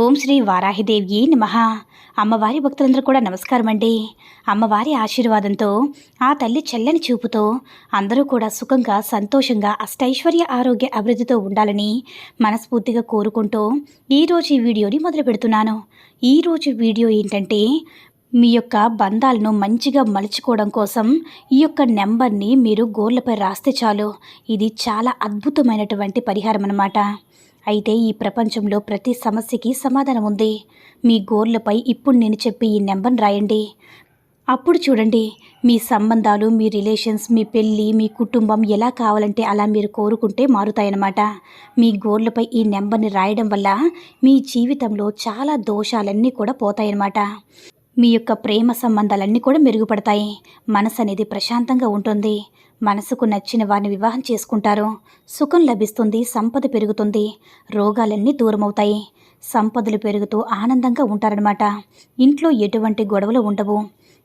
ఓం శ్రీ వారాహిదేవి నమ. అమ్మవారి భక్తులందరూ కూడా నమస్కారం అండి. అమ్మవారి ఆశీర్వాదంతో ఆ తల్లి చల్లని చూపుతో అందరూ కూడా సుఖంగా సంతోషంగా అష్టైశ్వర్య ఆరోగ్య అభివృద్ధితో ఉండాలని మనస్ఫూర్తిగా కోరుకుంటూ ఈరోజు ఈ వీడియోని మొదలు పెడుతున్నాను. ఈరోజు వీడియో ఏంటంటే మీ యొక్క బంధాలను మంచిగా మలుచుకోవడం కోసం ఈ యొక్క నెంబర్ని మీరు గోర్లపై రాస్తే చాలు. ఇది చాలా అద్భుతమైనటువంటి పరిహారం అన్నమాట. అయితే ఈ ప్రపంచంలో ప్రతి సమస్యకి సమాధానం ఉంది. మీ గోర్లపై ఇప్పుడు నేను చెప్పి ఈ నెంబర్ని రాయండి. అప్పుడు చూడండి మీ సంబంధాలు మీ రిలేషన్స్ మీ పెళ్ళి మీ కుటుంబం ఎలా కావాలంటే అలా మీరు కోరుకుంటే మారుతాయన్నమాట. మీ గోర్లపై ఈ నెంబర్ని రాయడం వల్ల మీ జీవితంలో చాలా దోషాలన్నీ కూడా పోతాయన్నమాట. మీ యొక్క ప్రేమ సంబంధాలన్నీ కూడా మెరుగుపడతాయి. మనసు అనేది ప్రశాంతంగా ఉంటుంది. మనసుకు నచ్చిన వారిని వివాహం చేసుకుంటారు సుఖం లభిస్తుంది సంపద పెరుగుతుంది రోగాలన్నీ దూరమవుతాయి. సంపదలు పెరుగుతూ ఆనందంగా ఉంటారనమాట ఇంట్లో ఎటువంటి గొడవలు ఉండవు.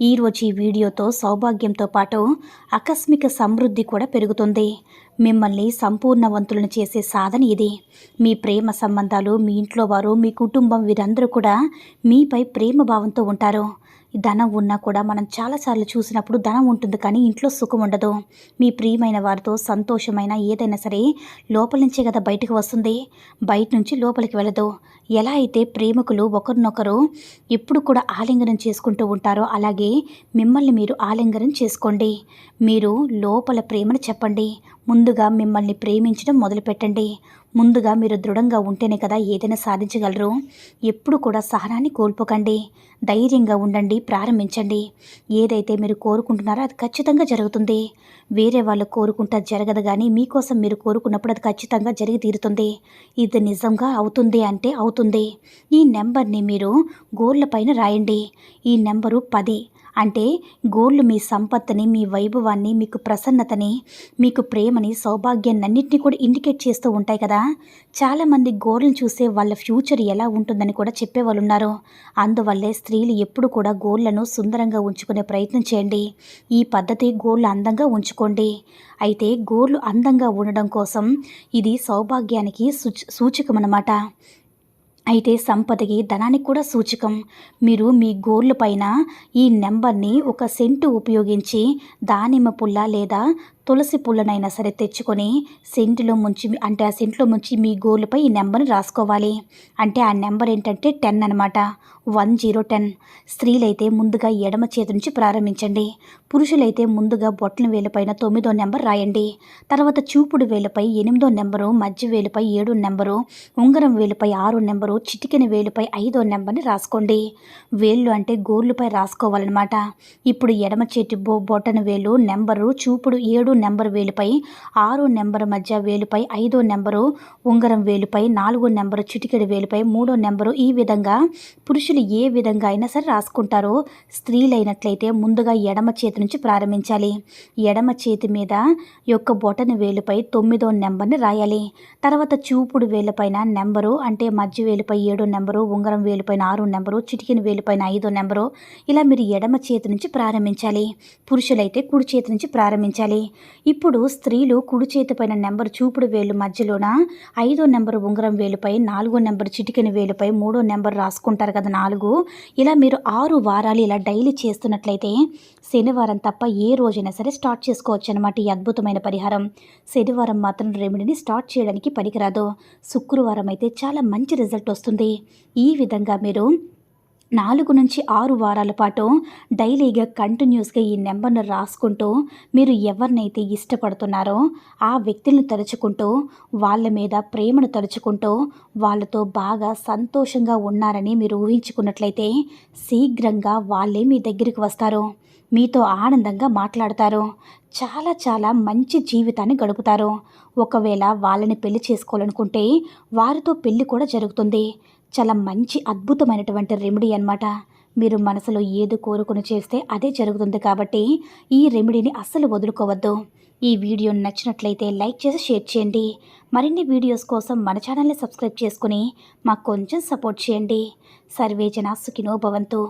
ఈరోజు ఈ వీడియోతో సౌభాగ్యంతో పాటు ఆకస్మిక సమృద్ధి కూడా పెరుగుతుంది. మిమ్మల్ని సంపూర్ణవంతులను చేసే సాధన ఇది. మీ ప్రేమ సంబంధాలు మీ ఇంట్లో వారు మీ కుటుంబం వీరందరూ కూడా మీపై ప్రేమ భావంతో ఉంటారు. ధనం ఉన్నా కూడా మనం చాలాసార్లు చూసినప్పుడు ధనం ఉంటుంది కానీ ఇంట్లో సుఖం ఉండదు. మీ ప్రియమైన వారితో సంతోషమైన ఏదైనా సరే లోపల నుంచే కదా బయటకు వస్తుంది. బయట నుంచి లోపలికి వెళ్ళదు. ఎలా అయితే ప్రేమికులు ఒకరినొకరు ఎప్పుడు కూడా ఆలింగనం చేసుకుంటూ ఉంటారో అలాగే మిమ్మల్ని మీరు ఆలింగనం చేసుకోండి. మీరు లోపల ప్రేమను చెప్పండి. ముందు ముందుగా మిమ్మల్ని ప్రేమించడం మొదలుపెట్టండి. ముందుగా మీరు దృఢంగా ఉంటేనే కదా ఏదైనా సాధించగలరు. ఎప్పుడు కూడా సహనాన్ని కోల్పోకండి. ధైర్యంగా ఉండండి ప్రారంభించండి. ఏదైతే మీరు కోరుకుంటున్నారో అది ఖచ్చితంగా జరుగుతుంది. వేరే వాళ్ళు కోరుకుంటా జరగదు కానీ మీకోసం మీరు కోరుకున్నప్పుడు అది ఖచ్చితంగా జరిగి తీరుతుంది. ఇది నిజంగా అవుతుంది అంటే అవుతుంది. ఈ నెంబర్ని మీరు గోర్ల పైన రాయండి. ఈ నెంబరు పది. అంటే గోళ్ళు మీ సంపత్తిని మీ వైభవాన్ని మీకు ప్రసన్నతని మీకు ప్రేమని సౌభాగ్యాన్ని అన్నింటినీ కూడా ఇండికేట్ చేస్తూ ఉంటాయి కదా. చాలామంది గోళ్ళను చూసే వాళ్ళ ఫ్యూచర్ ఎలా ఉంటుందని కూడా చెప్పేవాళ్ళు ఉన్నారు అందువల్లే స్త్రీలు ఎప్పుడు కూడా గోళ్ళను సుందరంగా ఉంచుకునే ప్రయత్నం చేయండి. ఈ పద్ధతి గోళ్ళు అందంగా ఉంచుకోండి. అయితే గోళ్ళు అందంగా ఉండడం కోసం ఇది సౌభాగ్యానికి సూచ సూచకం అన్నమాట అయితే సంపదకి ధనానికి కూడా సూచకం. మీరు మీ గోర్ల పైన ఈ నెంబర్ని ఒక సెంటు ఉపయోగించి దానిమ్మ పుల్ల లేదా తులసి పుల్లనైనా సరే తెచ్చుకొని సెంట్లో ముంచి అంటే ఆ సెంట్లో ముంచి మీ గోర్లపై ఈ నెంబర్ని రాసుకోవాలి. అంటే ఆ నెంబర్ ఏంటంటే టెన్ అనమాట వన్ జీరో టెన్. స్త్రీలైతే ముందుగా ఎడమ చేతి నుంచి ప్రారంభించండి. పురుషులైతే ముందుగా బొట్ల వేలుపైన తొమ్మిదో నెంబర్ రాయండి. తర్వాత చూపుడు వేలుపై ఎనిమిదో నెంబరు మధ్య వేలుపై ఏడు నెంబరు ఉంగరం వేలుపై ఆరు నెంబరు చిటికెన వేలుపై ఐదో నెంబర్ని రాసుకోండి. వేళ్ళు అంటే గోర్లుపై రాసుకోవాలన్నమాట. ఇప్పుడు ఎడమ చేతి బొ బొట్టన వేలు నెంబరు చూపుడు ఏడు నెంబర్ వేలుపై ఆరు నెంబర్ మధ్య వేలుపై ఐదో నెంబరు ఉంగరం వేలుపై నాలుగో నెంబరు చిటికెడు వేలుపై మూడో నెంబరు ఈ విధంగా పురుషులు ఏ విధంగా అయినా సరే రాసుకుంటారో. స్త్రీలైనట్లయితే ముందుగా ఎడమ చేతి నుంచి ప్రారంభించాలి. ఎడమ చేతి మీద యొక్క బొటన వేలుపై తొమ్మిదో నెంబర్ని రాయాలి. తర్వాత చూపుడు వేలుపైన నెంబరు అంటే మధ్య వేలుపై ఏడో నెంబరు ఉంగరం వేలుపైన ఆరు నెంబరు చిటికిన వేలుపైన ఐదో నెంబరు ఇలా మీరు ఎడమ చేతి నుంచి ప్రారంభించాలి. పురుషులైతే కుడి చేతి నుంచి ప్రారంభించాలి. ఇప్పుడు స్త్రీలు కుడి చేతి పైన నెంబర్ చూపుడు వేలు మధ్యలోన? ఐదో నెంబర్ ఉంగరం వేలుపై నాలుగో నెంబర్ చిటికెన వేలుపై మూడో నెంబర్ రాసుకుంటారు కదా నాలుగు? ఇలా మీరు ఆరు వారాలు ఇలా డైలీ చేస్తున్నట్లయితే శనివారం తప్ప ఏ రోజైనా సరే స్టార్ట్ చేసుకోవచ్చు అనమాట ఈ అద్భుతమైన పరిహారం. శనివారం మాత్రం రెమెడీని స్టార్ట్ చేయడానికి పనికిరాదు. శుక్రవారం అయితే చాలా మంచి రిజల్ట్ వస్తుంది. ఈ విధంగా మీరు నాలుగు నుంచి ఆరు వారాల పాటు డైలీగా కంటిన్యూస్గా ఈ నెంబర్ను రాసుకుంటూ మీరు ఎవరినైతే ఇష్టపడుతున్నారో ఆ వ్యక్తులను తలుచుకుంటూ వాళ్ళ మీద ప్రేమను తలుచుకుంటూ వాళ్ళతో బాగా సంతోషంగా ఉన్నారని మీరు ఊహించుకున్నట్లయితే శీఘ్రంగా వాళ్ళే మీ దగ్గరికి వస్తారు. మీతో ఆనందంగా మాట్లాడతారు. చాలా చాలా మంచి జీవితాన్ని గడుపుతారు. ఒకవేళ వాళ్ళని పెళ్ళి చేసుకోవాలనుకుంటే వారితో పెళ్ళి కూడా జరుగుతుంది. చాలా మంచి అద్భుతమైనటువంటి రెమెడీ అన్నమాట. మీరు మనసులో ఏది కోరుకుని చేస్తే అదే జరుగుతుంది కాబట్టి ఈ రెమెడీని అస్సలు వదులుకోవద్దు. ఈ వీడియో నచ్చినట్లయితే లైక్ చేసి షేర్ చేయండి. మరిన్ని వీడియోస్ కోసం మన ఛానల్ని సబ్స్క్రైబ్ చేసుకుని మాకు కొంచెం సపోర్ట్ చేయండి. సర్వేజన సుఖినో భవంతు.